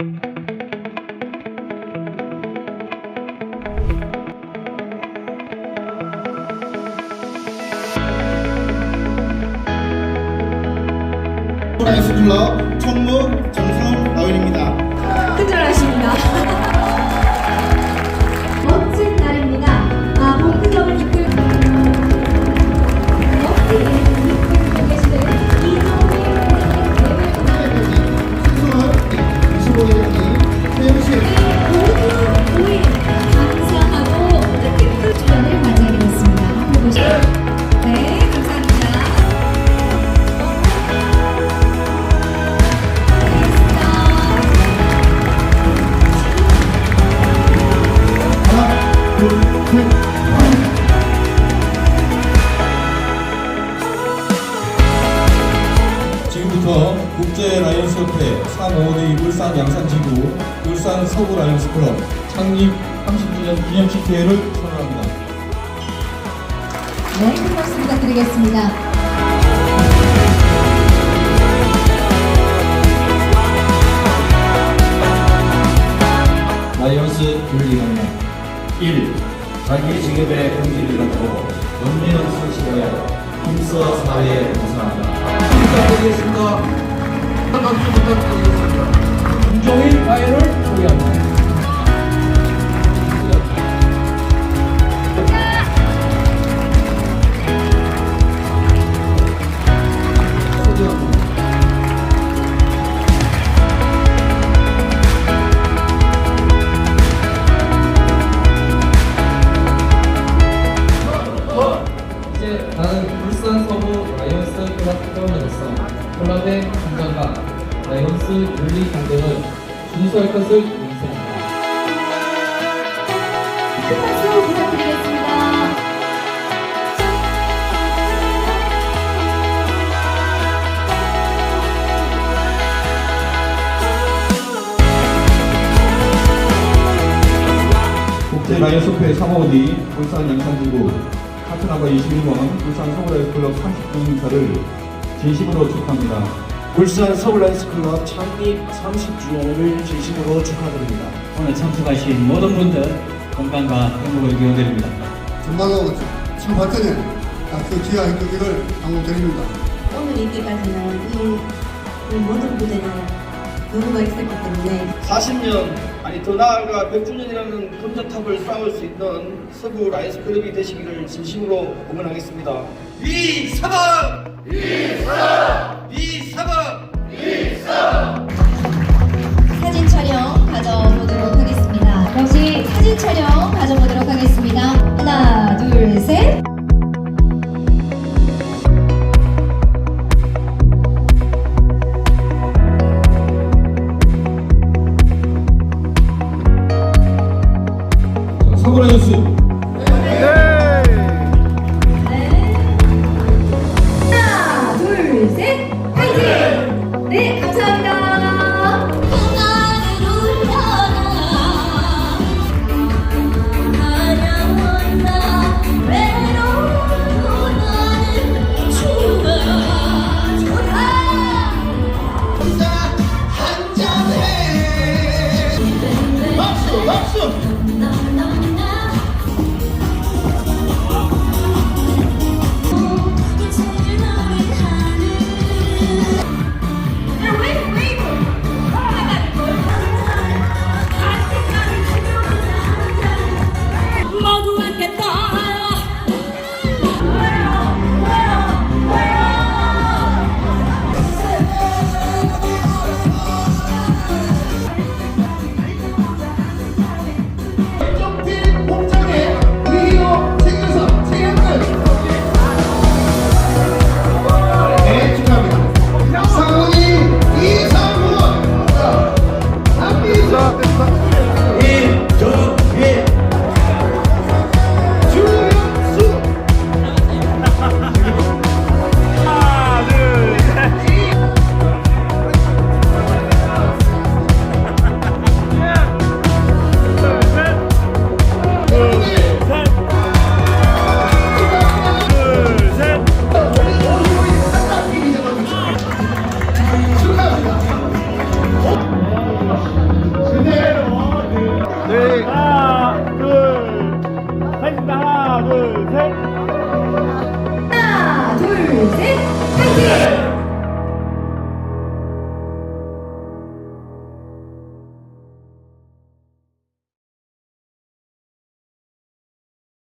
라이스 클럽 총무 정성 라운입니다. 큰절하십니다. 지금부터 국제 라이언스 협회 352 울산 양산지구 울산 서구 라이언스 클럽 창립 30주년 기념식 대회를 선언합니다. 네, 큰 박수 부탁드리겠습니다. 라이언스 윤리학년 1. 자기 직업의 본질을 갖고 연민을 성실하여 힘써 사회에 봉사한다. 부탁드리겠습니다. 박수 부탁드리겠습니다. 김종일 가해를 소개합니다. 나는 울산 서부 라이온스 클럽 회원으로서 클럽의 건강과 라이온스 윤리 공정을 준수할 것을 맹세합니다. 큰 박수 부탁드리겠습니다. 국제 라이언스 협회 352 울산 양산지구 카트나바 21번 울산 서구 라이언스 클럽 30주년 행사를 진심으로 축하합니다. 울산 서울라이스 클럽 창립 30주년을 진심으로 축하드립니다. 오늘 참석하신 모든 분들 건강과 행복을 기원드립니다. 전망하고 참 발전해 그 기아 이끌기를 당부드립니다. 오늘 이때까지는 이, 이 모든 무대는 누구가 있었기 때문에. 40년 아니 더 나아가 100주년이라는 금전탑을 쌓을 수 있는 서구 라이언스 클럽이 되시기를 진심으로 응원하겠습니다. 이 사방 이 사방 이사방 이사방 up, it's up.